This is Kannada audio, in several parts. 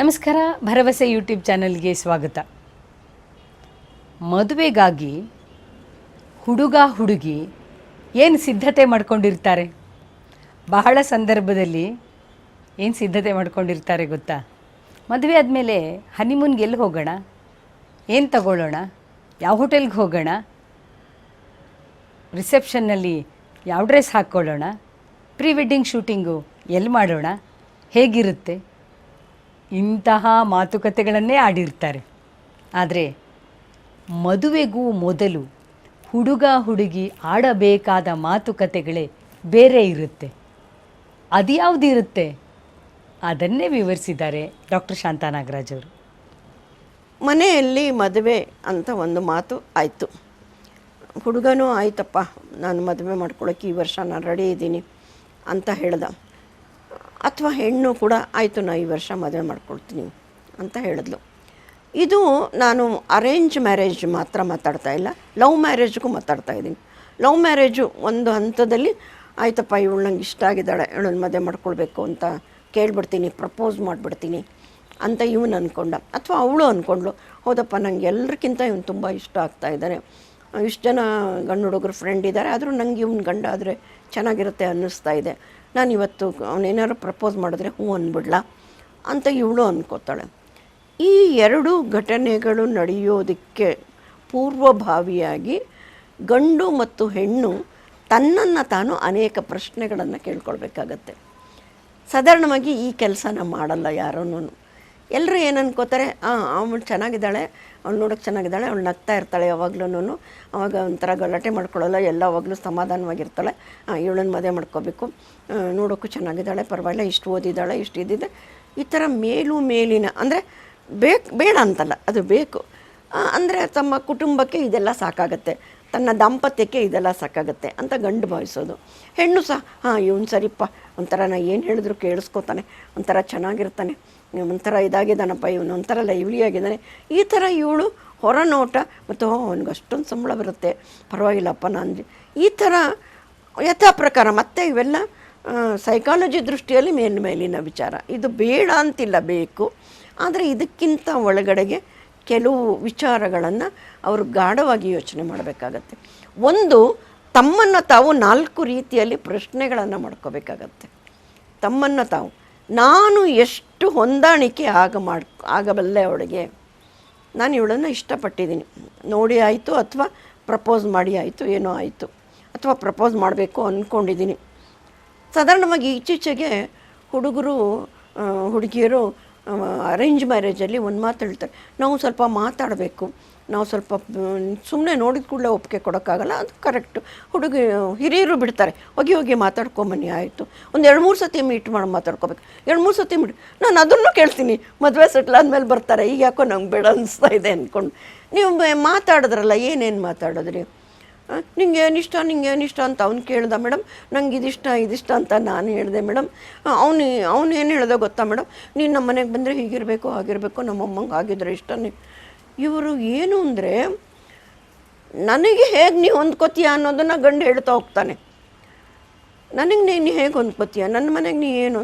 ನಮಸ್ಕಾರ, ಭರವಸೆ ಯೂಟ್ಯೂಬ್ ಚಾನಲ್ಗೆ ಸ್ವಾಗತ. ಮದುವೆಗಾಗಿ ಹುಡುಗ ಹುಡುಗಿ ಏನು ಸಿದ್ಧತೆ ಮಾಡ್ಕೊಂಡಿರ್ತಾರೆ? ಬಹಳ ಸಂದರ್ಭದಲ್ಲಿ ಏನು ಸಿದ್ಧತೆ ಮಾಡ್ಕೊಂಡಿರ್ತಾರೆ ಗೊತ್ತಾ? ಮದುವೆ ಆದಮೇಲೆ ಹನಿಮೂನ್ಗೆ ಎಲ್ಲಿ ಹೋಗೋಣ? ಏನು ತಗೊಳ್ಳೋಣ? ಯಾವ ಹೋಟೆಲ್ಗೆ ಹೋಗೋಣ? ರಿಸೆಪ್ಷನ್ನಲ್ಲಿ ಯಾವ ಡ್ರೆಸ್ ಹಾಕ್ಕೊಳ್ಳೋಣ? ಪ್ರೀ ವೆಡ್ಡಿಂಗ್ ಶೂಟಿಂಗು ಎಲ್ಲಿ ಮಾಡೋಣ? ಹೇಗಿರುತ್ತೆ? ಇಂತಹ ಮಾತುಕತೆಗಳನ್ನೇ ಆಡಿರ್ತಾರೆ. ಆದರೆ ಮದುವೆಗೂ ಮೊದಲು ಹುಡುಗ ಹುಡುಗಿ ಆಡಬೇಕಾದ ಮಾತುಕತೆಗಳೇ ಬೇರೆ ಇರುತ್ತೆ. ಅದ್ಯಾವುದಿರುತ್ತೆ? ಅದನ್ನೇ ವಿವರಿಸಿದ್ದಾರೆ ಡಾಕ್ಟರ್ ಶಾಂತಾ ನಾಗರಾಜ್ ಅವರು. ಮನೆಯಲ್ಲಿ ಮದುವೆ ಅಂತ ಒಂದು ಮಾತು ಆಯಿತು. ಹುಡುಗನೂ, ಆಯ್ತಪ್ಪ, ನಾನು ಮದುವೆ ಮಾಡ್ಕೊಳ್ಳೋಕೆ ಈ ವರ್ಷ ನಾನು ರೆಡಿ ಇದ್ದೀನಿ ಅಂತ ಹೇಳ್ದ. ಅಥವಾ ಹೆಣ್ಣು ಕೂಡ ಆಯಿತು, ನಾ ಈ ವರ್ಷ ಮದುವೆ ಮಾಡ್ಕೊಳ್ತೀನಿ ಅಂತ ಹೇಳಿದ್ಲು. ಇದು ನಾನು ಅರೇಂಜ್ ಮ್ಯಾರೇಜ್ ಮಾತ್ರ ಮಾತಾಡ್ತಾ ಇಲ್ಲ, ಲವ್ ಮ್ಯಾರೇಜ್ಗೂ ಮಾತಾಡ್ತಾ ಇದ್ದೀನಿ. ಲವ್ ಮ್ಯಾರೇಜು ಒಂದು ಹಂತದಲ್ಲಿ, ಆಯ್ತಪ್ಪ, ಇವಳು ನಂಗೆ ಇಷ್ಟ ಆಗಿದ್ದಾಳೆ ಇವಳನ್ನ ಮದುವೆ ಮಾಡ್ಕೊಳ್ಬೇಕು ಅಂತ ಕೇಳ್ಬಿಡ್ತೀನಿ ಪ್ರಪೋಸ್ ಮಾಡಿಬಿಡ್ತೀನಿ ಅಂತ ಇವನು ಅಂದ್ಕೊಂಡ ಅಥವಾ ಅವಳು ಅಂದ್ಕೊಂಡ್ಳು ಹೌದಪ್ಪ, ನಂಗೆ ಎಲ್ಲರಿಗಿಂತ ಇವನು ತುಂಬ ಇಷ್ಟ ಆಗ್ತಾ ಇದ್ದಾರೆ. ಇಷ್ಟು ಜನ ಗಂಡು ಹುಡುಗರು ಫ್ರೆಂಡ್ ಇದ್ದಾರೆ, ಆದರೂ ನಂಗೆ ಇವ್ನ ಗಂಡ ಆದರೆ ಚೆನ್ನಾಗಿರುತ್ತೆ ಅನ್ನಿಸ್ತಾ ಇದೆ. ನಾನು ಇವತ್ತು ಅವನೇನಾದ್ರು ಪ್ರಪೋಸ್ ಮಾಡಿದ್ರೆ ಹ್ಞೂ ಅಂದ್ಬಿಡ್ಲಾ? ಅಂತ ಇವಳು ಅಂದ್ಕೋತಾಳೆ ಈ ಎರಡು ಘಟನೆಗಳು ನಡೆಯೋದಕ್ಕೆ ಪೂರ್ವಭಾವಿಯಾಗಿ ಗಂಡು ಮತ್ತು ಹೆಣ್ಣು ತನ್ನನ್ನು ತಾನು ಅನೇಕ ಪ್ರಶ್ನೆಗಳನ್ನು ಕೇಳ್ಕೊಳ್ಬೇಕಾಗತ್ತೆ. ಸಾಧಾರಣವಾಗಿ ಈ ಕೆಲಸನ ಮಾಡಲ್ಲ ಯಾರೂ ಎಲ್ಲರೂ ಏನು ಅನ್ಕೋತಾರೆ ಹಾಂ ಅವಳು ಚೆನ್ನಾಗಿದ್ದಾಳೆ ಅವ್ಳು ನೋಡೋಕೆ ಚೆನ್ನಾಗಿದ್ದಾಳೆ ಅವಳು ನಗ್ತಾ ಇರ್ತಾಳೆ ಯಾವಾಗ್ಲೂ ಅವಾಗ ಒಂಥರ ಗಲಾಟೆ ಮಾಡ್ಕೊಳ್ಳಲ್ಲ ಎಲ್ಲವಾಗಲೂ ಸಮಾಧಾನವಾಗಿರ್ತಾಳೆ. ಹಾಂ ಇವಳನ್ನ ಮದುವೆ ಮಾಡ್ಕೋಬೇಕು. ನೋಡೋಕ್ಕೂ ಚೆನ್ನಾಗಿದ್ದಾಳೆ, ಪರವಾಗಿಲ್ಲ, ಇಷ್ಟು ಓದಿದ್ದಾಳೆ, ಇಷ್ಟು ಇದ್ದಿದ್ದೆ. ಈ ಥರ ಮೇಲು ಮೇಲಿನ, ಅಂದರೆ ಬೇಕು, ಬೇಡ ಅಂತಲ್ಲ, ಅದು ಬೇಕು. ಅಂದರೆ ತಮ್ಮ ಕುಟುಂಬಕ್ಕೆ ಇದೆಲ್ಲ ಸಾಕಾಗತ್ತೆ, ತನ್ನ ದಾಂಪತ್ಯಕ್ಕೆ ಇದೆಲ್ಲ ಸಾಕಾಗುತ್ತೆ ಅಂತ ಗಂಡು ಭಾವಿಸೋದು. ಹೆಣ್ಣು ಸಹ, ಹಾಂ, ಇವನು ಸರಿಪ್ಪ, ಒಂಥರ ನಾ ಏನು ಹೇಳಿದ್ರು ಕೇಳಿಸ್ಕೊತಾನೆ, ಒಂಥರ ಚೆನ್ನಾಗಿರ್ತಾನೆ. ಒಂಥರ ಇದಾಗಿದ್ದಾನಪ್ಪ, ಇವನು ಒಂಥರ ಲೈವ್ಲಿ ಆಗಿದ್ದಾನೆ. ಈ ಥರ ಇವಳು ಹೊರನೋಟ ಮತ್ತು ಅವನಿಗೆ ಅಷ್ಟೊಂದು ಸಂಬಳ ಬರುತ್ತೆ. ಪರವಾಗಿಲ್ಲಪ್ಪ ನಾನು. ಈ ಥರ ಯಥಾ ಪ್ರಕಾರ ಮತ್ತೆ ಇವೆಲ್ಲ ಸೈಕಾಲಜಿ ದೃಷ್ಟಿಯಲ್ಲಿ ಮೇಲ್ಮೇಲಿನ ವಿಚಾರ. ಇದು ಬೇಡ ಅಂತಿಲ್ಲ, ಬೇಕು. ಆದರೆ ಇದಕ್ಕಿಂತ ಒಳಗಡೆಗೆ ಕೆಲವು ವಿಚಾರಗಳನ್ನು ಅವರು ಗಾಢವಾಗಿ ಯೋಚನೆ ಮಾಡಬೇಕಾಗತ್ತೆ. ಒಂದು, ತಮ್ಮನ್ನು ತಾವು ನಾಲ್ಕು ರೀತಿಯಲ್ಲಿ ಪ್ರಶ್ನೆಗಳನ್ನು ಮಾಡ್ಕೋಬೇಕಾಗತ್ತೆ. ತಮ್ಮನ್ನು ತಾವು. ನಾನು ಎಷ್ಟು ಹೊಂದಾಣಿಕೆ ಆಗ ಮಾಡಿ, ಆಗಬಲ್ಲೆ ಅವಳಿಗೆ, ನಾನು ಇವಳನ್ನು ಇಷ್ಟಪಟ್ಟಿದ್ದೀನಿ. ನೋಡಿ ಆಯಿತು ಅಥವಾ ಪ್ರಪೋಸ್ ಮಾಡಿ ಆಯಿತು, ಏನೋ ಆಯಿತು, ಅಥವಾ ಪ್ರಪೋಸ್ ಮಾಡಬೇಕು ಅಂದ್ಕೊಂಡಿದ್ದೀನಿ ಸಾಧಾರಣವಾಗಿ ಈಚೀಚೆಗೆ ಹುಡುಗರು ಹುಡುಗಿಯರು ಅರೇಂಜ್ ಮ್ಯಾರೇಜಲ್ಲಿ ಒಂದು ಮಾತು ಹೇಳ್ತಾರೆ. ನಾವು ಸ್ವಲ್ಪ ಮಾತಾಡಬೇಕು. ನಾವು ಸ್ವಲ್ಪ ಸುಮ್ಮನೆ ನೋಡಿದ ಕೂಡಲೇ ಒಪ್ಪಿಗೆ ಕೊಡೋಕ್ಕಾಗಲ್ಲ. ಅದು ಕರೆಕ್ಟು ಹುಡುಗಿ, ಹಿರಿಯರು ಬಿಡ್ತಾರೆ. ಹೋಗಿ ಹೋಗಿ ಮಾತಾಡ್ಕೊಂಬನ್ನಿ, ಆಯಿತು. ಒಂದು ಎರಡು ಮೂರು ಸತಿ ಮೀಟ್ ಮಾಡಿ, ಮಾತಾಡ್ಕೋಬೇಕು. ಎರಡು ಮೂರು ಸತಿ ಮೀಟ್ ನಾನು ಅದನ್ನು ಕೇಳ್ತೀನಿ. ಮದುವೆ ಸೆಟ್ಲ್ ಆದಮೇಲೆ ಬರ್ತಾರೆ. ಈಗ ಯಾಕೋ ನಂಗೆ ಬೇಡ ಅನಿಸ್ತಾ ಇದೆ ಅಂದ್ಕೊಂಡು ನೀವು, ಮಾತಾಡಿದ್ರಲ್ಲ, ಏನೇನು ಮಾತಾಡಿದ್ರಿ? ನಿಂಗೆ ಏನಿಷ್ಟ ನಿಂಗೆ ಏನಿಷ್ಟ ಅಂತ ಅವ್ನು ಕೇಳ್ದ ಮೇಡಮ್ ನಂಗೆ ಇದಿಷ್ಟ ಇದಿಷ್ಟ ಅಂತ ನಾನು ಹೇಳಿದೆ ಮೇಡಮ್ ಅವನು ಅವನು ಏನು ಹೇಳ್ದೆ ಗೊತ್ತಾ ಮೇಡಮ್ ನೀನು ನಮ್ಮ ಮನೆಗೆ ಬಂದರೆ ಹೀಗಿರಬೇಕು, ಹಾಗಿರಬೇಕು ನಮ್ಮಮ್ಮಂಗೆ ಆಗಿದ್ರೆ ಇಷ್ಟ ನೀ. ಇವರು ಏನು ಅಂದರೆ, ನನಗೆ ಹೇಗೆ ನೀವು ಹೊಂದ್ಕೋತೀಯ ಅನ್ನೋದನ್ನು ಗಂಡು ಹೇಳ್ತಾ ಹೋಗ್ತಾನೆ. ನನಗೆ ನೀನು ಹೇಗೆ ಹೊಂದ್ಕೋತೀಯ? ನನ್ನ ಮನೆಗೆ ನೀ ಏನು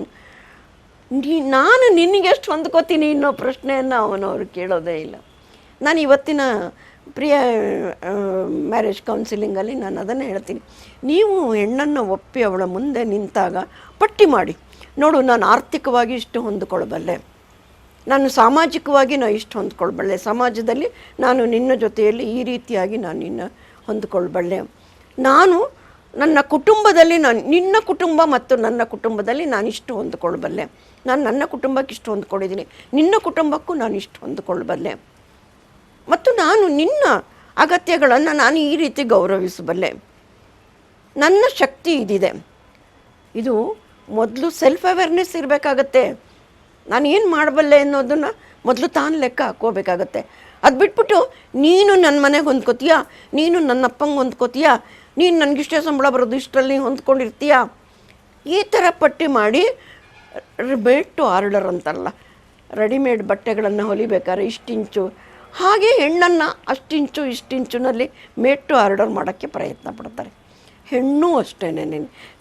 ನೀ, ನಾನು ನಿನಗೆ ಎಷ್ಟು ಹೊಂದ್ಕೋತೀನಿ ಅನ್ನೋ ಪ್ರಶ್ನೆಯನ್ನು ಅವನು ಅವ್ರು ಕೇಳೋದೇ ಇಲ್ಲ. ನಾನು ಇವತ್ತಿನ ಪ್ರಿಯ ಮ್ಯಾರೇಜ್ ಕೌನ್ಸಿಲಿಂಗಲ್ಲಿ ನಾನು ಅದನ್ನು ಹೇಳ್ತೀನಿ. ನೀವು ಹೆಣ್ಣನ್ನು ಒಪ್ಪಿ ಅವಳ ಮುಂದೆ ನಿಂತಾಗ ಪಟ್ಟಿ ಮಾಡಿ. ನೋಡು, ನಾನು ಆರ್ಥಿಕವಾಗಿ ಇಷ್ಟು ಹೊಂದಿಕೊಳ್ಬಲ್ಲೆ. ನಾನು ಸಾಮಾಜಿಕವಾಗಿ ನಾನು ಇಷ್ಟು ಹೊಂದ್ಕೊಳ್ಬಲ್ಲೆ. ಸಮಾಜದಲ್ಲಿ ನಾನು ನಿನ್ನ ಜೊತೆಯಲ್ಲಿ ಈ ರೀತಿಯಾಗಿ ನಾನು ನಿನ್ನ ಹೊಂದ್ಕೊಳ್ಬಲ್ಲೆ. ನಾನು ನನ್ನ ಕುಟುಂಬದಲ್ಲಿ ನಾನು, ನಿನ್ನ ಕುಟುಂಬ ಮತ್ತು ನನ್ನ ಕುಟುಂಬದಲ್ಲಿ ನಾನು ಇಷ್ಟು ಹೊಂದ್ಕೊಳ್ಬಲ್ಲೆ. ನಾನು ನನ್ನ ಕುಟುಂಬಕ್ಕೆ ಇಷ್ಟು ಹೊಂದ್ಕೊಂಡಿದ್ದೀನಿ. ನಿನ್ನ ಕುಟುಂಬಕ್ಕೂ ನಾನು ಇಷ್ಟು ಹೊಂದ್ಕೊಳ್ಬಲ್ಲೆ. ಮತ್ತು ನಾನು ನಿನ್ನ ಅಗತ್ಯಗಳನ್ನು ನಾನು ಈ ರೀತಿ ಗೌರವಿಸಬಲ್ಲೆ. ನನ್ನ ಶಕ್ತಿ ಇದಿದೆ. ಇದು ಮೊದಲು ಸೆಲ್ಫ್ ಅವೇರ್ನೆಸ್ ಇರಬೇಕಾಗತ್ತೆ. ನಾನು ಏನು ಮಾಡಬಲ್ಲೆ ಅನ್ನೋದನ್ನು ಮೊದಲು ತಾನು ಲೆಕ್ಕ ಹಾಕ್ಕೋಬೇಕಾಗತ್ತೆ. ಅದು ಬಿಟ್ಬಿಟ್ಟು ನೀನು ನನ್ನ ಮನೆಗೆ ಹೊಂದ್ಕೋತೀಯಾ? ನೀನು ನನ್ನ ಅಪ್ಪಂಗೆ ಹೊಂದ್ಕೋತೀಯ? ನೀನು ನನಗಿಷ್ಟೇ ಸಂಬಳ ಬರೋದು ಇಷ್ಟರಲ್ಲಿ ಹೊಂದ್ಕೊಂಡಿರ್ತೀಯಾ? ಈ ಥರ ಪಟ್ಟಿ ಮಾಡಿ ಮೇಡ್ ಆರ್ಡರ್ ಅಂತಾರಲ್ಲ ರೆಡಿಮೇಡ್ ಬಟ್ಟೆಗಳನ್ನು ಹೊಲಿಬೇಕಾದ್ರೆ ಇಷ್ಟಿಂಚು ಹಾಗೆ ಹೆಣ್ಣನ್ನು ಅಷ್ಟಿಂಚು ಇಷ್ಟಿಂಚಿನಲ್ಲಿ ಮೇಡ್ ಟು ಆರ್ಡರ್ ಮಾಡೋಕ್ಕೆ ಪ್ರಯತ್ನ ಪಡ್ತಾರೆ. ಹೆಣ್ಣು ಅಷ್ಟೇ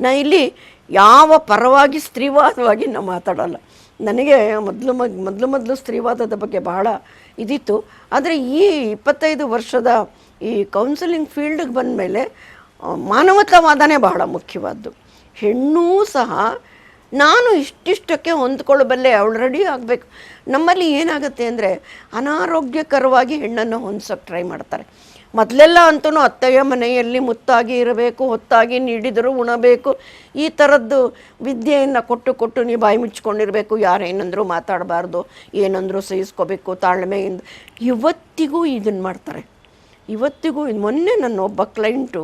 ನಾ ಇಲ್ಲಿ ಯಾವ ಪರವಾಗಿ ಸ್ತ್ರೀವಾದವಾಗಿ ನಾನು ಮಾತಾಡೋಲ್ಲ. ನನಗೆ ಮೊದಲು ಮೊದಲು ಮೊದಲು ಸ್ತ್ರೀವಾದದ ಬಗ್ಗೆ ಬಹಳ ಇದಿತ್ತು. ಆದರೆ ಈ ಇಪ್ಪತ್ತೈದು ವರ್ಷದ ಈ ಕೌನ್ಸಿಲಿಂಗ್ ಫೀಲ್ಡಿಗೆ ಬಂದ ಮೇಲೆ ಮಾನವತಾವಾದನೇ ಬಹಳ ಮುಖ್ಯವಾದ್ದು. ಹೆಣ್ಣೂ ಸಹ ನಾನು ಇಷ್ಟಿಷ್ಟಕ್ಕೆ ಹೊಂದ್ಕೊಳ್ಳಬಲ್ಲೆ ಅವಳು ರೆಡಿ ಆಗಬೇಕು. ನಮ್ಮಲ್ಲಿ ಏನಾಗುತ್ತೆ ಅಂದರೆ ಅನಾರೋಗ್ಯಕರವಾಗಿ ಹೆಣ್ಣನ್ನು ಹೊಂದ್ಸೋಕ್ಕೆ ಟ್ರೈ ಮಾಡ್ತಾರೆ. ಮೊದಲೆಲ್ಲ ಅಂತೂ ಅತ್ತೆಯ ಮನೆಯಲ್ಲಿ ಮುತ್ತಾಗಿ ಇರಬೇಕು, ಹೊತ್ತಾಗಿ ನೀಡಿದರೂ ಉಣಬೇಕು. ಈ ಥರದ್ದು ವಿದ್ಯೆಯನ್ನು ಕೊಟ್ಟು ಕೊಟ್ಟು ನೀವು ಬಾಯಿ ಮುಚ್ಕೊಂಡಿರಬೇಕು ಯಾರೇನಂದರೂ ಮಾತಾಡಬಾರ್ದು, ಏನಂದರೂ ಸಹಿಸ್ಕೋಬೇಕು, ತಾಳ್ಮೆಯಿಂದ. ಇವತ್ತಿಗೂ ಇದನ್ನು ಮಾಡ್ತಾರೆ. ಇವತ್ತಿಗೂ ಮೊನ್ನೆ ನನ್ನ ಒಬ್ಬ ಕ್ಲೈಂಟು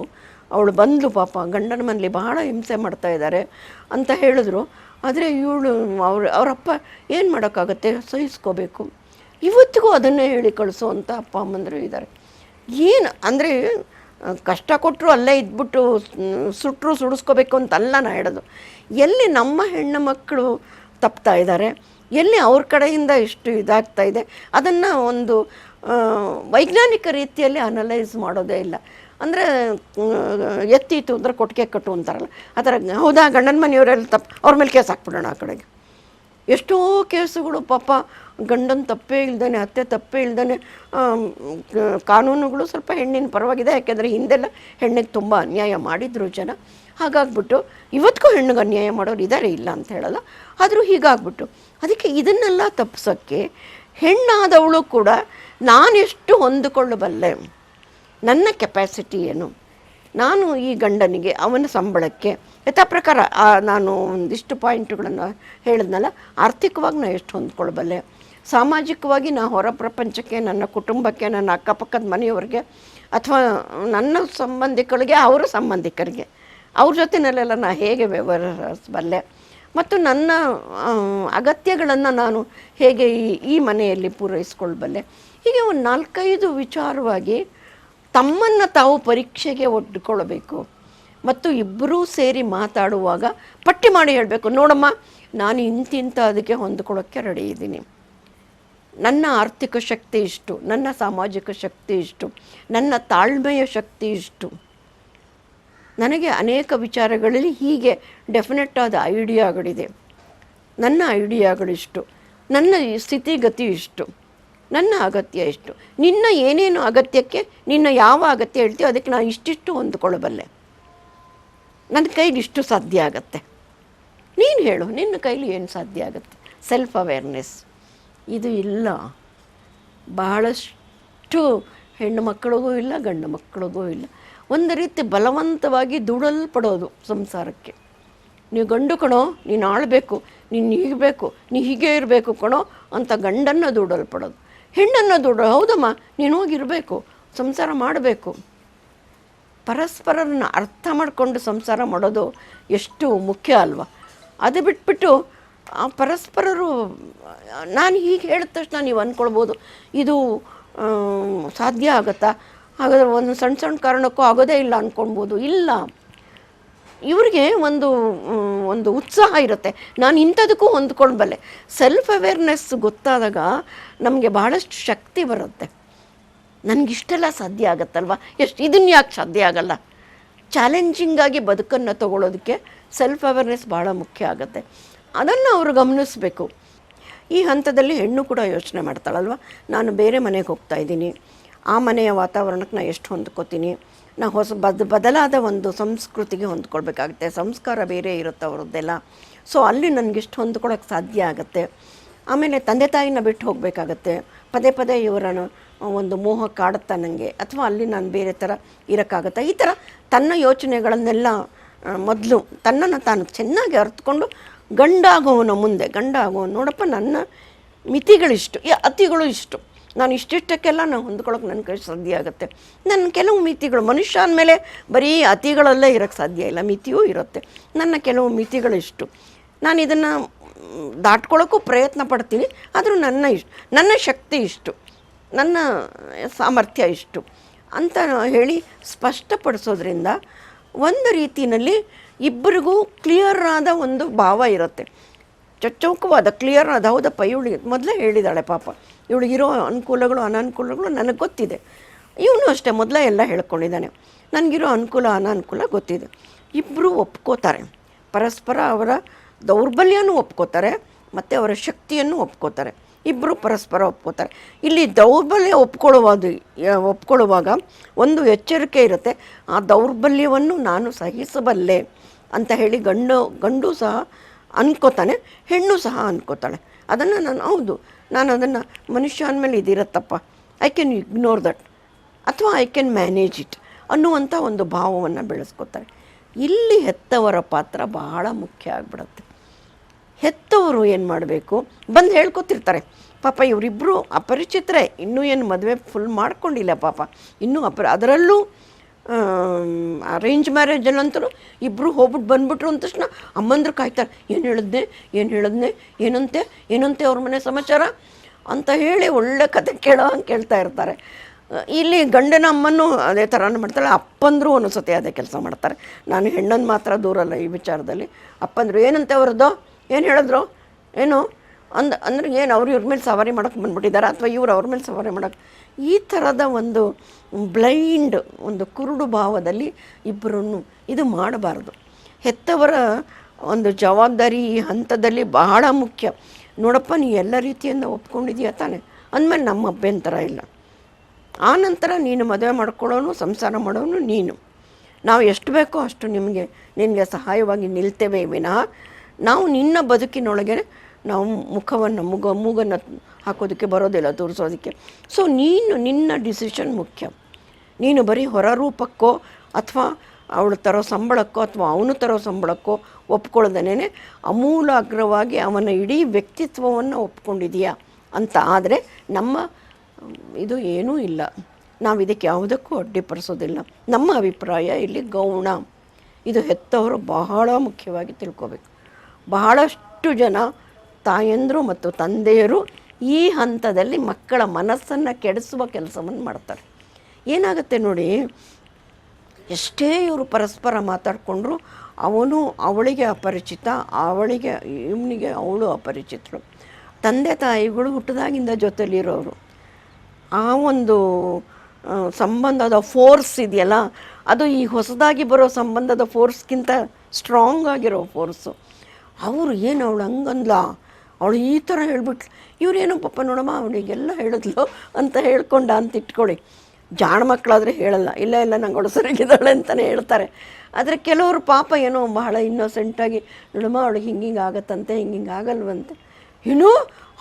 ಅವಳು ಬಂದಳು ಪಾಪ, ಗಂಡನ ಮನೇಲಿ ಬಹಳ ಹಿಂಸೆ ಮಾಡ್ತಾ ಇದ್ದಾರೆ ಅಂತ ಹೇಳಿದ್ರು. ಆದರೆ ಇವಳು, ಅವ್ರ ಅವರಪ್ಪ ಏನು ಮಾಡೋಕ್ಕಾಗತ್ತೆ? ಸಹಿಸ್ಕೋಬೇಕು. ಇವತ್ತಿಗೂ ಅದನ್ನೇ ಹೇಳಿ ಕಳಿಸುವಂಥ ಅಪ್ಪ ಅಮ್ಮಂದರು ಇದ್ದಾರೆ. ಏನು ಅಂದರೆ, ಕಷ್ಟ ಕೊಟ್ಟರು ಅಲ್ಲೇ ಇದ್ಬಿಟ್ಟು ಸುಟ್ಟರು ಸುಡಿಸ್ಕೋಬೇಕು ಅಂತ ಅಲ್ಲ ನಾ ಹೇಳೋದು. ಎಲ್ಲಿ ನಮ್ಮ ಹೆಣ್ಣು ಮಕ್ಕಳು ತಪ್ತಾ ಇದ್ದಾರೆ, ಎಲ್ಲಿ ಅವ್ರ ಕಡೆಯಿಂದ ಇಷ್ಟು ಇದಾಗ್ತಾ ಇದೆ, ಅದನ್ನು ಒಂದು ವೈಜ್ಞಾನಿಕ ರೀತಿಯಲ್ಲಿ ಅನಲೈಸ್ ಮಾಡೋದೇ ಇಲ್ಲ. ಅಂದರೆ ಎತ್ತಿತ್ತು ಅಂದರೆ ಕೊಟ್ಟಿಗೆ ಕಟ್ಟು ಅಂತಾರಲ್ಲ, ಆ ಥರ. ಹೌದಾ, ಗಂಡನ ಮನೆಯವರೆಲ್ಲ ತಪ್ಪು ಅವ್ರ ಮೇಲೆ ಕೇಸ್ ಹಾಕ್ಬಿಡೋಣ ಆ ಕಡೆಗೆ. ಎಷ್ಟೋ ಕೇಸುಗಳು ಪಾಪ, ಗಂಡನ ತಪ್ಪೇ ಇಲ್ದೇ ಅತ್ತೆ ತಪ್ಪೇ ಇಲ್ದೇ ಕಾನೂನುಗಳು ಸ್ವಲ್ಪ ಹೆಣ್ಣಿನ ಪರವಾಗಿದೆ. ಯಾಕೆಂದರೆ ಹಿಂದೆಲ್ಲ ಹೆಣ್ಣಿಗೆ ತುಂಬ ಅನ್ಯಾಯ ಮಾಡಿದ್ರು ಜನ. ಹಾಗಾಗ್ಬಿಟ್ಟು ಇವತ್ತಿಗೂ ಹೆಣ್ಣಿಗೆ ಅನ್ಯಾಯ ಮಾಡೋರು ಇದ್ದಾರೆ ಇಲ್ಲ ಅಂತ ಹೇಳಲ್ಲ. ಆದರೂ ಹೀಗಾಗ್ಬಿಟ್ಟು, ಅದಕ್ಕೆ ಇದನ್ನೆಲ್ಲ ತಪ್ಪಿಸೋಕ್ಕೆ ಹೆಣ್ಣಾದವಳು ಕೂಡ ನಾನೆಷ್ಟು ಹೊಂದಿಕೊಳ್ಳಬಲ್ಲೆ? ನನ್ನ ಕೆಪಾಸಿಟಿ ಏನು? ನಾನು ಈ ಗಂಡನಿಗೆ, ಅವನ ಸಂಬಳಕ್ಕೆ, ಯಥಾ ಪ್ರಕಾರ ನಾನು ಒಂದಿಷ್ಟು ಪಾಯಿಂಟ್ಗಳನ್ನು ಹೇಳಿದ್ನಲ್ಲ, ಆರ್ಥಿಕವಾಗಿ ನಾನು ಎಷ್ಟು ಹೊಂದ್ಕೊಳ್ಬಲ್ಲೆ? ಸಾಮಾಜಿಕವಾಗಿ ನಾ ಹೊರ ಪ್ರಪಂಚಕ್ಕೆ, ನನ್ನ ಕುಟುಂಬಕ್ಕೆ, ನನ್ನ ಅಕ್ಕಪಕ್ಕದ ಮನೆಯವರಿಗೆ, ಅಥವಾ ನನ್ನ ಸಂಬಂಧಿಕರಿಗೆ ಅವರ ಸಂಬಂಧಿಕರಿಗೆ, ಅವ್ರ ಜೊತೆನಲ್ಲೆಲ್ಲ ನಾನು ಹೇಗೆ ವ್ಯವಹರಿಸಬಲ್ಲೆ? ಮತ್ತು ನನ್ನ ಅಗತ್ಯಗಳನ್ನು ನಾನು ಹೇಗೆ ಈ ಈ ಮನೆಯಲ್ಲಿ ಪೂರೈಸ್ಕೊಳ್ಬಲ್ಲೆ? ಹೀಗೆ ಒಂದು ನಾಲ್ಕೈದು ವಿಚಾರವಾಗಿ ತಮ್ಮನ್ನು ತಾವು ಪರೀಕ್ಷೆಗೆ ಒಡ್ಕೊಳ್ಬೇಕು ಮತ್ತು ಇಬ್ಬರೂ ಸೇರಿ ಮಾತಾಡುವಾಗ ಪಟ್ಟಿ ಮಾಡಿ ಹೇಳಬೇಕು, ನೋಡಮ್ಮ, ನಾನು ಇಂತಿಂತ ಅದಕ್ಕೆ ಹೊಂದ್ಕೊಳ್ಳೋಕ್ಕೆ ರೆಡಿ ಇದ್ದೀನಿ. ನನ್ನ ಆರ್ಥಿಕ ಶಕ್ತಿ ಇಷ್ಟು, ನನ್ನ ಸಾಮಾಜಿಕ ಶಕ್ತಿ ಇಷ್ಟು, ನನ್ನ ತಾಳ್ಮೆಯ ಶಕ್ತಿ ಇಷ್ಟು. ನನಗೆ ಅನೇಕ ವಿಚಾರಗಳಲ್ಲಿ ಹೀಗೆ ಡೆಫಿನೆಟ್ ಆದ ಐಡಿಯಾಗಳಿದೆ ನನ್ನ ಐಡಿಯಾಗಳಿಷ್ಟು ನನ್ನ ಸ್ಥಿತಿಗತಿ ಇಷ್ಟು. ನನ್ನ ಅಗತ್ಯ ಎಷ್ಟು? ನಿನ್ನ ಏನೇನು ಅಗತ್ಯಕ್ಕೆ ನಿನ್ನ ಯಾವ ಅಗತ್ಯ ಹೇಳ್ತೀಯೋ ಅದಕ್ಕೆ ನಾನು ಇಷ್ಟಿಷ್ಟು ಹೊಂದ್ಕೊಳ್ಳಬಲ್ಲೆ. ನನ್ನ ಕೈಲಿ ಇಷ್ಟು ಸಾಧ್ಯ ಆಗತ್ತೆ. ನೀನು ಹೇಳು, ನಿನ್ನ ಕೈಲಿ ಏನು ಸಾಧ್ಯ ಆಗುತ್ತೆ? ಸೆಲ್ಫ್ ಅವೇರ್ನೆಸ್ ಇದು ಇಲ್ಲ. ಬಹಳಷ್ಟು ಹೆಣ್ಣು ಮಕ್ಕಳಿಗೂ ಇಲ್ಲ, ಗಂಡು ಮಕ್ಕಳಿಗೂ ಇಲ್ಲ. ಒಂದು ರೀತಿ ಬಲವಂತವಾಗಿ ದುಡಲ್ಪಡೋದು ಸಂಸಾರಕ್ಕೆ. ನೀವು ಗಂಡು ಕಣೋ, ನೀನು ಆಳಬೇಕು, ನೀನು ಹೀಗಬೇಕು, ನೀ ಹೀಗೆ ಇರಬೇಕು ಕಣೋ ಅಂತ ಗಂಡನ್ನು ದುಡಲ್ಪಡೋದು. ಹೆಣ್ಣನ್ನು ದೊಡ್ಡ, ಹೌದಮ್ಮ, ನೀನು ಹೋಗಿರಬೇಕು, ಸಂಸಾರ ಮಾಡಬೇಕು. ಪರಸ್ಪರರನ್ನು ಅರ್ಥ ಮಾಡಿಕೊಂಡು ಸಂಸಾರ ಮಾಡೋದು ಎಷ್ಟು ಮುಖ್ಯ ಅಲ್ವಾ? ಅದು ಬಿಟ್ಬಿಟ್ಟು ಆ ಪರಸ್ಪರರು, ನಾನು ಹೀಗೆ ಹೇಳಿದ ತಕ್ಷಣ ನೀವು ಅಂದ್ಕೊಳ್ಬೋದು, ಇದು ಸಾಧ್ಯ ಆಗುತ್ತಾ? ಹಾಗಾದ್ರೆ ಒಂದು ಸಣ್ಣ ಸಣ್ಣ ಕಾರಣಕ್ಕೂ ಆಗೋದೇ ಇಲ್ಲ ಅಂದ್ಕೊಳ್ಬೋದು. ಇಲ್ಲ. ಇವ್ರಿಗೆ ಒಂದು ಒಂದು ಉತ್ಸಾಹ ಇರುತ್ತೆ. ನಾನು ಇಂಥದಕ್ಕೂ ಹೊಂದ್ಕೊಳ್ಬಲ್ಲೆ ಸೆಲ್ಫ್ ಅವೇರ್ನೆಸ್ ಗೊತ್ತಾದಾಗ ನಮಗೆ ಬಹಳಷ್ಟು ಶಕ್ತಿ ಬರುತ್ತೆ. ನನಗಿಷ್ಟೆಲ್ಲ ಸಾಧ್ಯ ಆಗುತ್ತಲ್ವ? ಎಷ್ಟು ಇದನ್ನ ಯಾಕೆ ಸಾಧ್ಯ ಆಗಲ್ಲ? ಚಾಲೆಂಜಿಂಗಾಗಿ ಬದುಕನ್ನು ತಗೊಳ್ಳೋದಕ್ಕೆ ಸೆಲ್ಫ್ ಅವೇರ್ನೆಸ್ ಭಾಳ ಮುಖ್ಯ ಆಗುತ್ತೆ. ಅದನ್ನು ಅವರು ಗಮನಿಸಬೇಕು. ಈ ಹಂತದಲ್ಲಿ ಹೆಣ್ಣು ಕೂಡ ಯೋಚನೆ ಮಾಡ್ತಾಳಲ್ವ? ನಾನು ಬೇರೆ ಮನೆಗೆ ಹೋಗ್ತಾ ಇದ್ದೀನಿ. ಆ ಮನೆಯ ವಾತಾವರಣಕ್ಕೆ ನಾನು ಎಷ್ಟು ಹೊಂದ್ಕೋತೀನಿ? ನಾ ಹೊಸ ಬದ್, ಬದಲಾದ ಒಂದು ಸಂಸ್ಕೃತಿಗೆ ಹೊಂದ್ಕೊಳ್ಬೇಕಾಗುತ್ತೆ. ಸಂಸ್ಕಾರ ಬೇರೆ ಇರುತ್ತೆ ಅವ್ರದ್ದೆಲ್ಲ. ಸೊ ಅಲ್ಲಿ ನನಗಿಷ್ಟು ಹೊಂದ್ಕೊಳ್ಳೋಕೆ ಸಾಧ್ಯ ಆಗುತ್ತೆ. ಆಮೇಲೆ ತಂದೆ ತಾಯಿನ ಬಿಟ್ಟು ಹೋಗಬೇಕಾಗತ್ತೆ. ಪದೇ ಪದೇ ಇವರನ್ನು ಒಂದು ಮೋಹ ಕಾಡುತ್ತಾ ನನಗೆ ಅಥವಾ ಅಲ್ಲಿ ನಾನು ಬೇರೆ ಥರ ಇರೋಕ್ಕಾಗತ್ತಾ. ಈ ಥರ ತನ್ನ ಯೋಚನೆಗಳನ್ನೆಲ್ಲ ಮೊದಲು ತನ್ನನ್ನು ತಾನು ಚೆನ್ನಾಗಿ ಅರ್ತ್ಕೊಂಡು ಗಂಡಾಗುವವನ ಮುಂದೆ ಗಂಡ ನೋಡಪ್ಪ ನನ್ನ ಮಿತಿಗಳಿಷ್ಟು ಅತಿಗಳು ಇಷ್ಟು. ನಾನು ಇಷ್ಟಿಷ್ಟಕ್ಕೆಲ್ಲ ನಾನು ಹೊಂದ್ಕೊಳ್ಳೋಕೆ ನನ್ನ ಕೈ ಸಾಧ್ಯ ಆಗುತ್ತೆ. ನನ್ನ ಕೆಲವು ಮಿತಿಗಳು ಮನುಷ್ಯ ಅಂದಮೇಲೆ ಬರೀ ಅತಿಗಳಲ್ಲೇ ಇರೋಕ್ಕೆ ಸಾಧ್ಯ ಇಲ್ಲ, ಮಿತಿಯೂ ಇರುತ್ತೆ. ನನ್ನ ಕೆಲವು ಮಿತಿಗಳಿಷ್ಟು ನಾನು ಇದನ್ನು ದಾಟ್ಕೊಳ್ಳೋಕ್ಕೂ ಪ್ರಯತ್ನ ಪಡ್ತೀನಿ, ಆದರೂ ನನ್ನ ಇಷ್ಟು ನನ್ನ ಶಕ್ತಿ ಇಷ್ಟು. ನನ್ನ ಸಾಮರ್ಥ್ಯ ಇಷ್ಟು. ಅಂತ ಹೇಳಿ ಸ್ಪಷ್ಟಪಡಿಸೋದ್ರಿಂದ ಒಂದು ರೀತಿಯಲ್ಲಿ ಇಬ್ಬರಿಗೂ ಕ್ಲಿಯರ್ ಆದ ಒಂದು ಭಾವ ಇರುತ್ತೆ. ಚಚ್ಚೌಕವಾದ ಕ್ಲಿಯರ್ ಅದು ಹೌದಪ್ಪ ಇವಳಿಗೆ ಮೊದಲೇ ಹೇಳಿದಾಳೆ ಪಾಪ. ಇವಳಿಗೆ ಇರೋ ಅನುಕೂಲಗಳು, ಅನಾನುಕೂಲಗಳು ನನಗೆ ಗೊತ್ತಿದೆ. ಇವನು ಅಷ್ಟೇ ಮೊದಲೇ ಎಲ್ಲ ಹೇಳ್ಕೊಂಡಿದ್ದಾನೆ. ನನಗಿರೋ ಅನುಕೂಲ, ಅನಾನುಕೂಲ ಗೊತ್ತಿದೆ. ಇಬ್ಬರು ಒಪ್ಕೋತಾರೆ. ಪರಸ್ಪರ ಅವರ ದೌರ್ಬಲ್ಯನೂ ಒಪ್ಕೋತಾರೆ, ಮತ್ತು ಅವರ ಶಕ್ತಿಯನ್ನು ಒಪ್ಕೋತಾರೆ. ಇಬ್ಬರು ಪರಸ್ಪರ ಒಪ್ಕೋತಾರೆ. ಇಲ್ಲಿ ದೌರ್ಬಲ್ಯ ಒಪ್ಕೊಳ್ಳುವುದು ಒಪ್ಕೊಳ್ಳುವಾಗ ಒಂದು ಎಚ್ಚರಿಕೆ ಇರುತ್ತೆ. ಆ ದೌರ್ಬಲ್ಯವನ್ನು ನಾನು ಸಹಿಸಬಲ್ಲೆ ಅಂತ ಹೇಳಿ ಗಂಡು ಗಂಡು ಸಹ ಅನ್ಕೋತಾನೆ, ಹೆಣ್ಣು ಸಹ ಅನ್ಕೋತಾಳೆ. ಅದನ್ನು ನಾನು, ಹೌದು, ನಾನು ಅದನ್ನು ಮನುಷ್ಯ ಅಂದಮೇಲೆ ಇದಿರತ್ತಪ್ಪ. ಐ ಕ್ಯಾನ್ ಇಗ್ನೋರ್ ದಟ್ ಅಥವಾ ಐ ಕ್ಯಾನ್ ಮ್ಯಾನೇಜ್ ಇಟ್ ಅನ್ನುವಂಥ ಒಂದು ಭಾವವನ್ನು ಬೆಳೆಸ್ಕೋತಾರೆ. ಇಲ್ಲಿ ಹೆತ್ತವರ ಪಾತ್ರ ಬಹಳ ಮುಖ್ಯ ಆಗಿಬಿಡುತ್ತೆ. ಹೆತ್ತವರು ಏನು ಮಾಡಬೇಕು? ಬಂದು ಹೇಳ್ಕೊತಿರ್ತಾರೆ. ಪಾಪ ಇವರಿಬ್ಬರು ಅಪರಿಚಿತರೆ, ಇನ್ನೂ ಏನು ಮದುವೆ ಫುಲ್ ಮಾಡ್ಕೊಂಡಿಲ್ಲ ಪಾಪ. ಇನ್ನೂ ಅಪರ, ಅದರಲ್ಲೂ ಅರೇಂಜ್ ಮ್ಯಾರೇಜಲ್ಲಂತೂ ಇಬ್ಬರು ಹೋಗ್ಬಿಟ್ಟು ಬಂದ್ಬಿಟ್ರು ಅಂದ ತಕ್ಷಣ ಅಮ್ಮಂದ್ರು ಕಾಯ್ತಾರೆ, ಏನು ಹೇಳಿದ್ನೆ ಏನು ಹೇಳಿದ್ನೆ, ಏನಂತೆ ಏನಂತೆ ಅವ್ರ ಮನೆ ಸಮಾಚಾರ? ಅಂತ ಹೇಳಿ ಒಳ್ಳೆ ಕತೆ ಕೇಳೋ ಹಂಗೆ ಕೇಳ್ತಾ ಇರ್ತಾರೆ. ಇಲ್ಲಿ ಗಂಡನ ಅಮ್ಮನೂ ಅದೇ ಥರನೂ ಮಾಡ್ತಾಳೆ ಅಪ್ಪಂದರು ಒಂದೊಂದ್ಸತಿ ಅದೇ ಕೆಲಸ ಮಾಡ್ತಾರೆ. ನಾನು ಹೆಣ್ಣನ್ನು ಮಾತ್ರ ದೂರಲ್ಲ ಈ ವಿಚಾರದಲ್ಲಿ. ಅಪ್ಪಂದರು, ಏನಂತೆ ಅವ್ರದ್ದು? ಏನು ಹೇಳಿದ್ರು? ಏನು? ಅಂದ, ಅಂದ್ರೆ ಏನು ಅವ್ರು ಇವ್ರ ಮೇಲೆ ಸವಾರಿ ಮಾಡೋಕ್ಕೆ ಬಂದ್ಬಿಟ್ಟಿದ್ದಾರೆ ಅಥವಾ ಇವ್ರು ಅವ್ರ ಮೇಲೆ ಸವಾರಿ ಮಾಡೋಕ್ಕೆ ಈ ಥರದ ಒಂದು ಬ್ಲೈಂಡ್, ಒಂದು ಕುರುಡು ಭಾವದಲ್ಲಿ ಇಬ್ಬರನ್ನು ಇದು ಮಾಡಬಾರ್ದು. ಹೆತ್ತವರ ಒಂದು ಜವಾಬ್ದಾರಿ ಈ ಹಂತದಲ್ಲಿ ಬಹಳ ಮುಖ್ಯ. ನೋಡಪ್ಪ, ನೀ ಎಲ್ಲ ರೀತಿಯಿಂದ ಒಪ್ಕೊಂಡಿದೀಯ ತಾನೆ? ಅಂದಮೇಲೆ ನಮ್ಮ ಅಭ್ಯಂತರ ಇಲ್ಲ. ಆ ನಂತರ ನೀನು ಮದುವೆ ಮಾಡ್ಕೊಳ್ಳೋನು, ಸಂಸಾರ ಮಾಡೋನು ನೀನು. ನಾವು ಎಷ್ಟು ಬೇಕೋ ಅಷ್ಟು ನಿಮಗೆ, ನಿನಗೆ ಸಹಾಯವಾಗಿ ನಿಲ್ತೇವೆ ವಿನಃ ನಾವು ನಿನ್ನ ಬದುಕಿನೊಳಗೆ ನಾವು ಮುಖವನ್ನು, ಮುಗ, ಮೂಗನ್ನು ಹಾಕೋದಕ್ಕೆ ಬರೋದಿಲ್ಲ, ತೋರಿಸೋದಕ್ಕೆ. ಸೊ ನೀನು ನಿನ್ನ ಡಿಸಿಷನ್ ಮುಖ್ಯ. ನೀನು ಬರೀ ಹೊರರೂಪಕ್ಕೋ ಅಥವಾ ಅವಳು ತರೋ ಸಂಬಳಕ್ಕೋ ಅಥವಾ ಅವನು ತರೋ ಸಂಬಳಕ್ಕೋ ಒಪ್ಕೊಳ್ದೇನೆ ಅಮೂಲಾಗ್ರವಾಗಿ ಅವನ ಇಡೀ ವ್ಯಕ್ತಿತ್ವವನ್ನು ಒಪ್ಕೊಂಡಿದೀಯಾ ಅಂತ ಆದರೆ ನಮ್ಮ, ಇದು ಏನೂ ಇಲ್ಲ. ನಾವು ಇದಕ್ಕೆ ಯಾವುದಕ್ಕೂ ಅಡ್ಡಿಪಡಿಸೋದಿಲ್ಲ. ನಮ್ಮ ಅಭಿಪ್ರಾಯ ಇಲ್ಲಿ ಗೌಣ. ಇದು ಹೆತ್ತವರು ಬಹಳ ಮುಖ್ಯವಾಗಿ ತಿಳ್ಕೋಬೇಕು. ಬಹಳಷ್ಟು ಜನ ತಾಯಂದರು ಮತ್ತು ತಂದೆಯರು ಈ ಹಂತದಲ್ಲಿ ಮಕ್ಕಳ ಮನಸ್ಸನ್ನು ಕೆಡಿಸುವ ಕೆಲಸವನ್ನು ಮಾಡ್ತಾರೆ. ಏನಾಗುತ್ತೆ ನೋಡಿ, ಎಷ್ಟೇ ಇವರು ಪರಸ್ಪರ ಮಾತಾಡಿಕೊಂಡ್ರು ಅವನು ಅವಳಿಗೆ ಅಪರಿಚಿತ, ಅವಳಿಗೆ, ಇವನಿಗೆ ಅವಳು ಅಪರಿಚಿತರು ತಂದೆ ತಾಯಿಗಳು ಹುಟ್ಟಿದಾಗಿಂದ ಜೊತೆಲಿರೋರು. ಆ ಒಂದು ಸಂಬಂಧದ ಫೋರ್ಸ್ ಇದೆಯಲ್ಲ, ಅದು ಈ ಹೊಸದಾಗಿ ಬರೋ ಸಂಬಂಧದ ಫೋರ್ಸ್ಗಿಂತ ಸ್ಟ್ರಾಂಗ್ ಆಗಿರೋ ಫೋರ್ಸು ಅವರು ಏನು ಅವಳು ಹಂಗಂದ್ಲ? ಅವಳು ಈ ಥರ ಹೇಳ್ಬಿಟ್ಲು. ಇವರೇನು ಪಾಪ ನೋಡಮ್ಮ ಅವಳಿಗೆಲ್ಲ ಹೇಳಿದ್ಲು ಅಂತ ಹೇಳ್ಕೊಂಡ ಅಂತ ಇಟ್ಕೊಳ್ಳಿ. ಜಾಣ ಮಕ್ಕಳಾದರೆ ಹೇಳಲ್ಲ. ಇಲ್ಲ ಇಲ್ಲ, ನಂಗೆ ಅವಳು ಅಂತಲೇ ಹೇಳ್ತಾರೆ. ಆದರೆ ಕೆಲವರು ಪಾಪ ಏನೋ ಬಹಳ ಇನ್ನೋಸೆಂಟಾಗಿ ನೋಡಮ್ಮ, ಅವಳಿಗೆ ಹಿಂಗಿಂಗೆ ಆಗತ್ತಂತೆ, ಹಿಂಗೆ ಆಗಲ್ವಂತೆ. ಏನೋ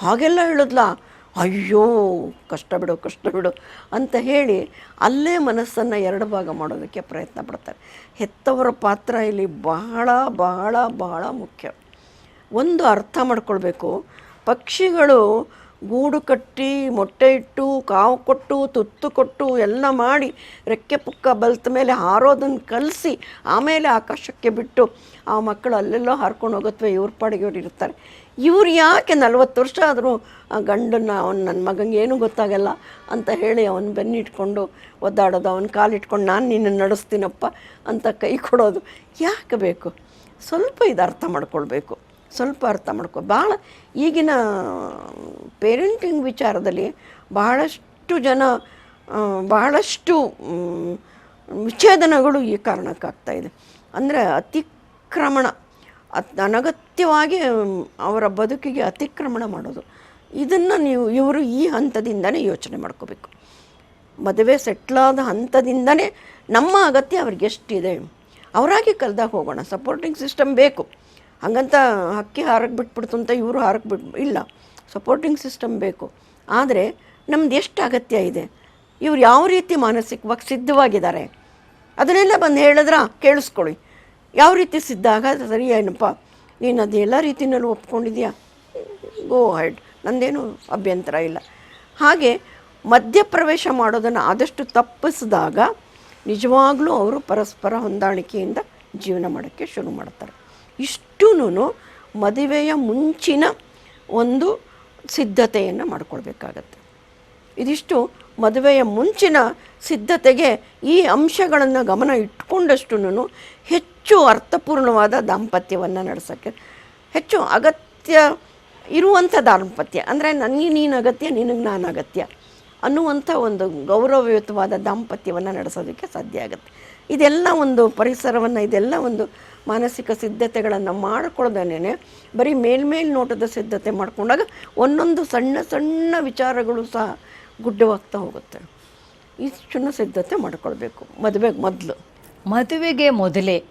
ಹಾಗೆಲ್ಲ ಹೇಳಿದ್ಲಾ? ಅಯ್ಯೋ, ಕಷ್ಟ ಬಿಡು ಕಷ್ಟ ಬಿಡು ಅಂತ ಹೇಳಿ ಅಲ್ಲೇ ಮನಸ್ಸನ್ನು ಎರಡು ಭಾಗ ಮಾಡೋದಕ್ಕೆ ಪ್ರಯತ್ನ ಪಡ್ತಾರೆ. ಹೆತ್ತವರ ಪಾತ್ರ ಇಲ್ಲಿ ಬಹಳ ಬಹಳ ಬಹಳ ಮುಖ್ಯ. ಒಂದು ಅರ್ಥ ಮಾಡ್ಕೊಳ್ಬೇಕು. ಪಕ್ಷಿಗಳು ಗೂಡು ಕಟ್ಟಿ, ಮೊಟ್ಟೆ ಇಟ್ಟು, ಕಾವು ಕೊಟ್ಟು, ತುತ್ತು ಕೊಟ್ಟು ಎಲ್ಲ ಮಾಡಿ ರೆಕ್ಕೆ ಪುಕ್ಕ ಬಲ್ತ ಮೇಲೆ ಹಾರೋದನ್ನು ಕಲಿಸಿ ಆಮೇಲೆ ಆಕಾಶಕ್ಕೆ ಬಿಟ್ಟು ಆ ಮಕ್ಕಳು ಅಲ್ಲೆಲ್ಲೋ ಹಾರ್ಕೊಂಡು ಹೋಗುತ್ತವೆ ಇವ್ರ ಪಾಡಿಗೆ ಇವ್ರು ಇರ್ತಾರೆ. ಇವ್ರು ಯಾಕೆ ನಲ್ವತ್ತು ವರ್ಷ ಆದರೂ ಆ ಗಂಡನ್ನ, ಅವನು ನನ್ನ ಮಗಂಗೆ ಏನೂ ಗೊತ್ತಾಗಲ್ಲ ಅಂತ ಹೇಳಿ ಅವನು ಬೆನ್ನಿಟ್ಕೊಂಡು ಒದ್ದಾಡೋದು, ಅವನ ಕಾಲಿಟ್ಕೊಂಡು ನಾನು ನಿನ್ನ ನಡೆಸ್ತೀನಪ್ಪ ಅಂತ ಕೈ ಕೊಡೋದು ಯಾಕೆ ಬೇಕು? ಸ್ವಲ್ಪ ಇದು ಅರ್ಥ ಮಾಡ್ಕೊಳ್ಬೇಕು. ಸ್ವಲ್ಪ ಅರ್ಥ ಮಾಡ್ಕೊ. ಭಾಳ ಈಗಿನ ಪೇರೆಂಟಿಂಗ್ ವಿಚಾರದಲ್ಲಿ ಬಹಳಷ್ಟು ಜನ ಬಹಳಷ್ಟು ವಿಚ್ಛೇದನಗಳು ಈ ಕಾರಣಕ್ಕಾಗ್ತಾ ಇದೆ. ಅಂದರೆ ಅತಿಕ್ರಮಣ, ಅತ್, ಅನಗತ್ಯವಾಗಿ ಅವರ ಬದುಕಿಗೆ ಅತಿಕ್ರಮಣ ಮಾಡೋದು. ಇದನ್ನು ನೀವು, ಇವರು ಈ ಹಂತದಿಂದನೇ ಯೋಚನೆ ಮಾಡ್ಕೋಬೇಕು. ಮದುವೆ ಸೆಟ್ಲಾದ ಹಂತದಿಂದನೇ ನಮ್ಮ ಅಗತ್ಯ ಅವ್ರಿಗೆ ಎಷ್ಟಿದೆ? ಅವರಾಗಿ ಕಲ್ದಾಗ ಹೋಗೋಣ. ಸಪೋರ್ಟಿಂಗ್ ಸಿಸ್ಟಮ್ ಬೇಕು. ಹಾಗಂತ ಹಕ್ಕಿ ಹಾರಕ್ಕೆ ಬಿಟ್ಬಿಡ್ತು ಅಂತ ಇವರು ಹಾರಕ್ಕೆ ಬಿಟ್ ಇಲ್ಲ. ಸಪೋರ್ಟಿಂಗ್ ಸಿಸ್ಟಮ್ ಬೇಕು. ಆದರೆ ನಮ್ದು ಎಷ್ಟು ಅಗತ್ಯ ಇದೆ? ಇವ್ರು ಯಾವ ರೀತಿ ಮಾನಸಿಕವಾಗಿ ಸಿದ್ಧವಾಗಿದ್ದಾರೆ? ಅದನ್ನೆಲ್ಲ ಬಂದು ಹೇಳಿದ್ರ ಕೇಳಿಸ್ಕೊಳ್ಳಿ. ಯಾವ ರೀತಿ ಸಿದ್ಧ ಆಗ ಸರಿ ಏನಪ್ಪ? ನೀನು ಅದೆಲ್ಲ ರೀತಿಯಲ್ಲೂ ಒಪ್ಕೊಂಡಿದ್ಯಾ? ಗೋ ಹೈಡ್ ನಂದೇನು ಅಭ್ಯಂತರ ಇಲ್ಲ. ಹಾಗೆ ಮಧ್ಯಪ್ರವೇಶ ಮಾಡೋದನ್ನು ಆದಷ್ಟು ತಪ್ಪಿಸಿದಾಗ ನಿಜವಾಗ್ಲೂ ಅವರು ಪರಸ್ಪರ ಹೊಂದಾಣಿಕೆಯಿಂದ ಜೀವನ ಮಾಡೋಕ್ಕೆ ಶುರು ಮಾಡ್ತಾರೆ. ಇಷ್ಟೂ ಮದುವೆಯ ಮುಂಚಿನ ಒಂದು ಸಿದ್ಧತೆಯನ್ನು ಮಾಡಿಕೊಳ್ಬೇಕಾಗತ್ತೆ. ಇದಿಷ್ಟು ಮದುವೆಯ ಮುಂಚಿನ ಸಿದ್ಧತೆಗೆ ಈ ಅಂಶಗಳನ್ನು ಗಮನ ಇಟ್ಕೊಂಡಷ್ಟುನು ಹೆಚ್ಚು ಅರ್ಥಪೂರ್ಣವಾದ ದಾಂಪತ್ಯವನ್ನು ನಡೆಸೋಕ್ಕೆ, ಹೆಚ್ಚು ಅಗತ್ಯ ಇರುವಂಥ ದಾಂಪತ್ಯ, ಅಂದರೆ ನನಗೆ ನೀನು ಅಗತ್ಯ, ನಿನಗೆ ನಾನು ಅಗತ್ಯ ಅನ್ನುವಂಥ ಒಂದು ಗೌರವಯುತವಾದ ದಾಂಪತ್ಯವನ್ನು ನಡೆಸೋದಕ್ಕೆ ಸಾಧ್ಯ ಆಗುತ್ತೆ. ಇದೆಲ್ಲ ಒಂದು ಪರಿಸರವನ್ನು, ಇದೆಲ್ಲ ಒಂದು ಮಾನಸಿಕ ಸಿದ್ಧತೆಗಳನ್ನು ಮಾಡಿಕೊಳ್ಳದೇನೆ ಬರೀ ಮೇಲ್ಮೇಲ್ ನೋಟದ ಸಿದ್ಧತೆ ಮಾಡಿಕೊಂಡಾಗ ಒಂದೊಂದು ಸಣ್ಣ ಸಣ್ಣ ವಿಚಾರಗಳು ಸಹ ಗುಡ್ಡವಾಗ್ತಾ ಹೋಗುತ್ತೆ. ಇಷ್ಟನ್ನು ಸಿದ್ಧತೆ ಮಾಡಿಕೊಳ್ಬೇಕು. ಮದುವೆಗೆ ಮೊದಲು. ಮದುವೆಗೆ ಮೊದಲೇ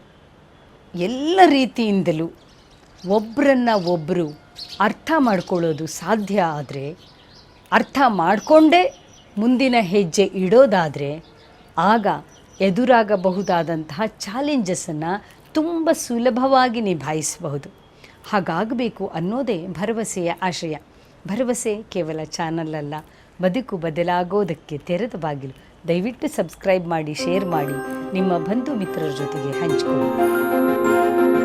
ಎಲ್ಲ ರೀತಿಯಿಂದಲೂ ಒಬ್ಬರನ್ನ ಒಬ್ಬರು ಅರ್ಥ ಮಾಡ್ಕೊಳ್ಳೋದು ಸಾಧ್ಯ ಆದರೆ, ಅರ್ಥ ಮಾಡಿಕೊಂಡೇ ಮುಂದಿನ ಹೆಜ್ಜೆ ಇಡೋದಾದರೆ, ಆಗ ಎದುರಾಗಬಹುದಾದಂತಹ ಚಾಲೆಂಜಸನ್ನು ತುಂಬ ಸುಲಭವಾಗಿ ನಿಭಾಯಿಸಬಹುದು. ಹಾಗಾಗಬೇಕು ಅನ್ನೋದೇ ಭರವಸೆಯ ಆಶಯ. ಭರವಸೆ ಕೇವಲ ಚಾನಲ್ ಅಲ್ಲ. ಬದುಕು ಬದಲಾಗೋದಕ್ಕೆ ತೆರೆದ ಬಾಗಿಲು. ದಯವಿಟ್ಟು ಸಬ್ಸ್ಕ್ರೈಬ್ ಮಾಡಿ ಶೇರ್ ಮಾಡಿ. ನಿಮ್ಮ ಬಂಧು ಮಿತ್ರರ ಜೊತೆಗೆ ಹಂಚಿಕೊಳ್ಳಿ.